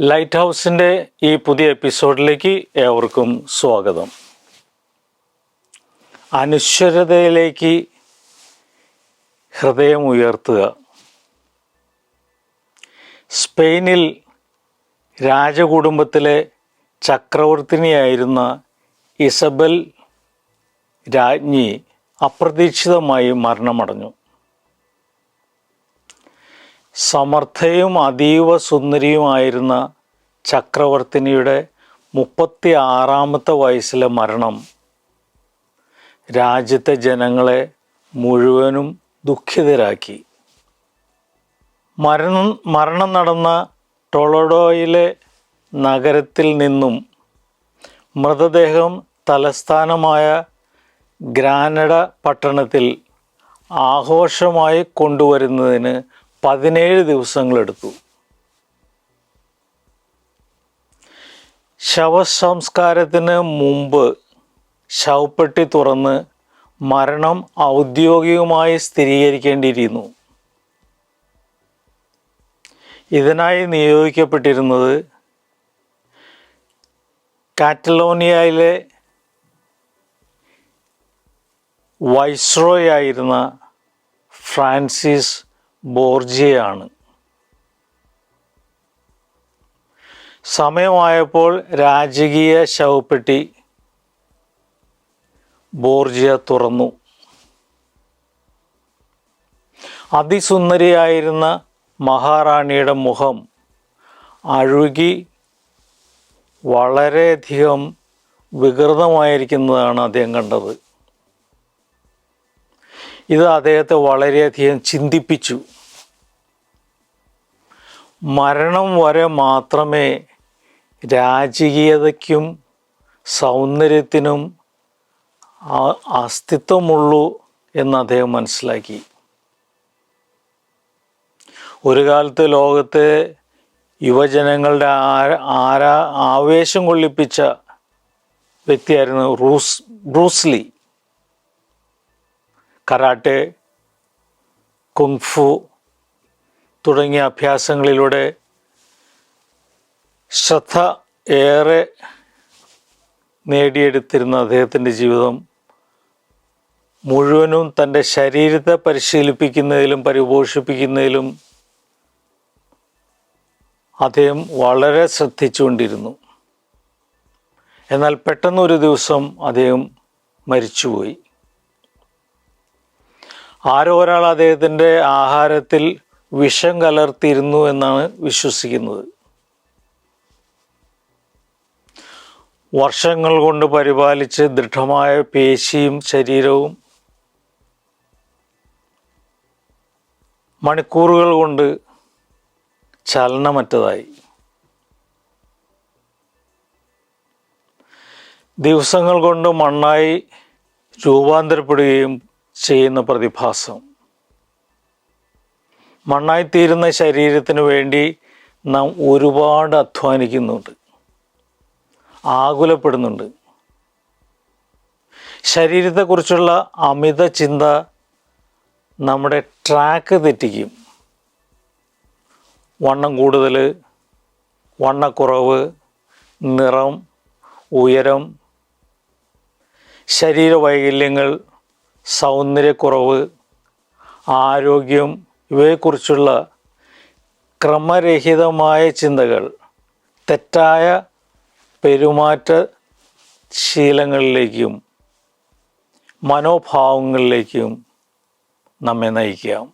Light ഹൗസിന്റെ ഈ പുതിയ എപ്പിസോഡിലേക്ക് ഏവർക്കും സ്വാഗതം. അനശ്വരതയിലേക്ക് ഹൃദയം ഉയർത്തുക. സ്പെയിനിൽ രാജകുടുംബത്തിലെ ചക്രവർത്തിനിയായിരുന്ന ഇസബൽ രാജ്ഞി അപ്രതീക്ഷിതമായി മരണമടഞ്ഞു. സമർത്ഥയും അതീവ സുന്ദരിയുമായിരുന്ന ചക്രവർത്തിനിയുടെ മുപ്പത്തി ആറാമത്തെ വയസ്സിലെ മരണം രാജ്യത്തെ ജനങ്ങളെ മുഴുവനും ദുഃഖിതരാക്കി. മരണം മരണം നടന്ന ടൊളഡോയിലെ നഗരത്തിൽ നിന്നും മൃതദേഹം തലസ്ഥാനമായ ഗ്രാനഡ പട്ടണത്തിൽ ആഘോഷമായി കൊണ്ടുവരുന്നതിന് പതിനേഴ് ദിവസങ്ങളെടുത്തു. ശവസംസ്കാരത്തിന് മുമ്പ് ശവപ്പെട്ടി തുറന്ന് മരണം ഔദ്യോഗികമായി സ്ഥിരീകരിക്കേണ്ടിയിരുന്നു. ഇതിനായി നിയോഗിക്കപ്പെട്ടിരുന്നത് കാറ്റലോണിയയിലെ വൈസ്രോയായിരുന്ന ഫ്രാൻസിസ് ബോർജിയാണ് സമയമായപ്പോൾ രാജകീയ ശവപ്പെട്ടി ബോർജിയ തുറന്നു. അതിസുന്ദരിയായിരുന്ന മഹാറാണിയുടെ മുഖം അഴുകി വളരെയധികം വികൃതമായിരിക്കുന്നതാണ് അദ്ദേഹം കണ്ടത്. ഇത് അദ്ദേഹത്തെ വളരെയധികം ചിന്തിപ്പിച്ചു. മരണം വരെ മാത്രമേ രാജകീയതയ്ക്കും സൗന്ദര്യത്തിനും അസ്തിത്വമുള്ളൂ എന്ന് അദ്ദേഹം മനസ്സിലാക്കി. ഒരു കാലത്ത് ലോകത്തെ യുവജനങ്ങളുടെ ആരാ ആവേശം കൊള്ളിപ്പിച്ച വ്യക്തിയായിരുന്നു റൂസ് ബ്രൂസ്ലി കരാട്ടെ കുങ്ഫു തുടങ്ങിയ അഭ്യാസങ്ങളിലൂടെ ശ്രദ്ധ ഏറെ നേടിയെടുത്തിരുന്ന അദ്ദേഹത്തിന്റെ ജീവിതം മുഴുവനും തന്റെ ശരീരത്തെ പരിശീലിപ്പിക്കുന്നതിലും പരിപോഷിപ്പിക്കുന്നതിലും അദ്ദേഹം വളരെ ശ്രദ്ധിച്ചുകൊണ്ടിരുന്നു. എന്നാൽ പെട്ടെന്നൊരു ദിവസം അദ്ദേഹം മരിച്ചുപോയി. ആരോ ഒരാൾ അദ്ദേഹത്തിന്റെ ആഹാരത്തിൽ വിഷം കലർത്തിയിരുന്നു എന്നാണ് വിശ്വസിക്കുന്നത്. വർഷങ്ങൾ കൊണ്ട് പരിപാലിച്ച് ദൃഢമായ പേശിയും ശരീരവും മണിക്കൂറുകൾ കൊണ്ട് ചലനമറ്റതായി. ദിവസങ്ങൾ കൊണ്ട് മണ്ണായി രൂപാന്തരപ്പെടുകയും ചെയ്യുന്ന പ്രതിഭാസം. മണ്ണായിത്തീരുന്ന ശരീരത്തിന് വേണ്ടി നാം ഒരുപാട് അധ്വാനിക്കുന്നുണ്ട്. ആകുലപ്പെടുന്നുണ്ട്. ശരീരത്തെക്കുറിച്ചുള്ള അമിത ചിന്ത നമ്മുടെ ട്രാക്ക് തെറ്റിക്കും. വണ്ണം കൂടുതൽ വണ്ണക്കുറവ് നിറം ഉയരം ശരീരവൈകല്യങ്ങൾ സൗന്ദര്യക്കുറവ് ആരോഗ്യം ഇവയെക്കുറിച്ചുള്ള ക്രമരഹിതമായ ചിന്തകൾ തെറ്റായ പെരുമാറ്റ ശീലങ്ങളിലേക്കും മനോഭാവങ്ങളിലേക്കും നമ്മെ നയിക്കാം.